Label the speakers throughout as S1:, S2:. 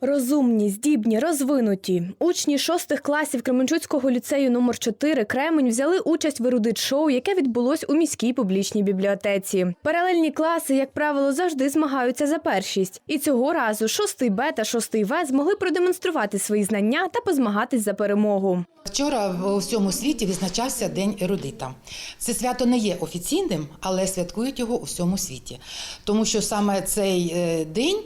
S1: Розумні, здібні, розвинуті. Учні шостих класів Кременчуцького ліцею номер 4 Кремень взяли участь в ерудит-шоу, яке відбулось у міській публічній бібліотеці. Паралельні класи, як правило, завжди змагаються за першість. І цього разу шостий Б та шостий В змогли продемонструвати свої знання та позмагатись за перемогу.
S2: Вчора в усьому світі відзначався День ерудита. Це свято не є офіційним, але святкують його у всьому світі. Тому що саме цей е, день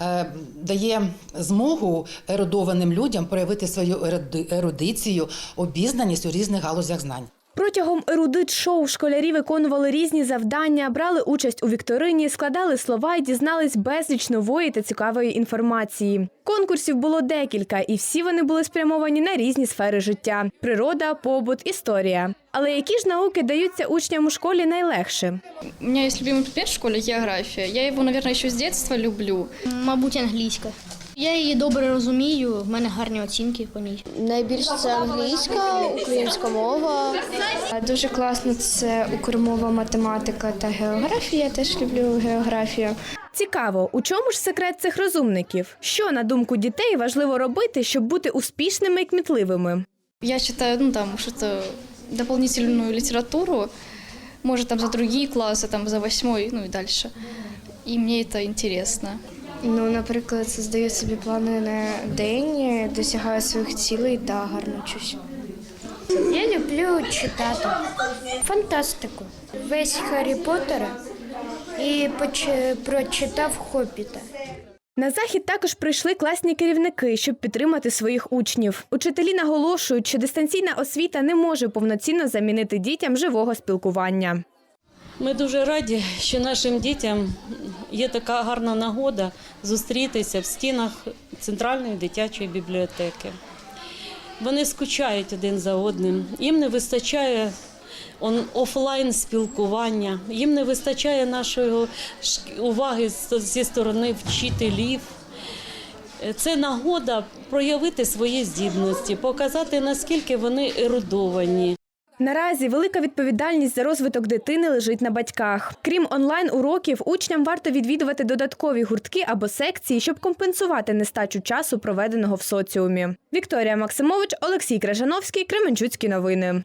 S2: е, дає змогу ерудованим людям проявити свою еруди- ерудицію, обізнаність у різних галузях знань.
S1: Протягом ерудит-шоу школярі виконували різні завдання, брали участь у вікторині, складали слова і дізнались безліч нової та цікавої інформації. Конкурсів було декілька, і всі вони були спрямовані на різні сфери життя: природа, побут, історія. Але які ж науки даються учням у школі найлегше?
S3: У меня есть любимый предмет в школе – география. Я его, наверное, еще с детства люблю.
S4: Мабуть, англійська. Я її добре розумію, в мене гарні оцінки по ній.
S5: Найбільше це англійська, українська мова.
S6: Дуже класно це укрмова математика та географія. Я теж люблю географію.
S1: Цікаво, у чому ж секрет цих розумників? Що, на думку дітей, важливо робити, щоб бути успішними і кмітливими?
S3: Я читаю, ну, там, что-то дополнительную литературу, может, там за другие классы, там, за восьмой, ну и дальше. И мне это интересно.
S6: Ну, наприклад, здаю собі плани на день, досягаю своїх цілей та гарно вчусь.
S5: Я люблю читати фантастику. Весь Гаррі Поттера і поч- прочитав Хобіта.
S1: На захід також прийшли класні керівники, щоб підтримати своїх учнів. Учителі наголошують, що дистанційна освіта не може повноцінно замінити дітям живого спілкування.
S7: Ми дуже раді, що нашим дітям є така гарна нагода зустрітися в стінах центральної дитячої бібліотеки. Вони скучають один за одним. Їм не вистачає офлайн спілкування, їм не вистачає нашої уваги зі сторони вчителів. Це нагода проявити свої здібності, показати наскільки вони ерудовані.
S1: Наразі велика відповідальність за розвиток дитини лежить на батьках. Крім онлайн-уроків, учням варто відвідувати додаткові гуртки або секції, щоб компенсувати нестачу часу, проведеного в соціумі. Вікторія Максимович, Олексій Крижановський, Кременчуцькі новини.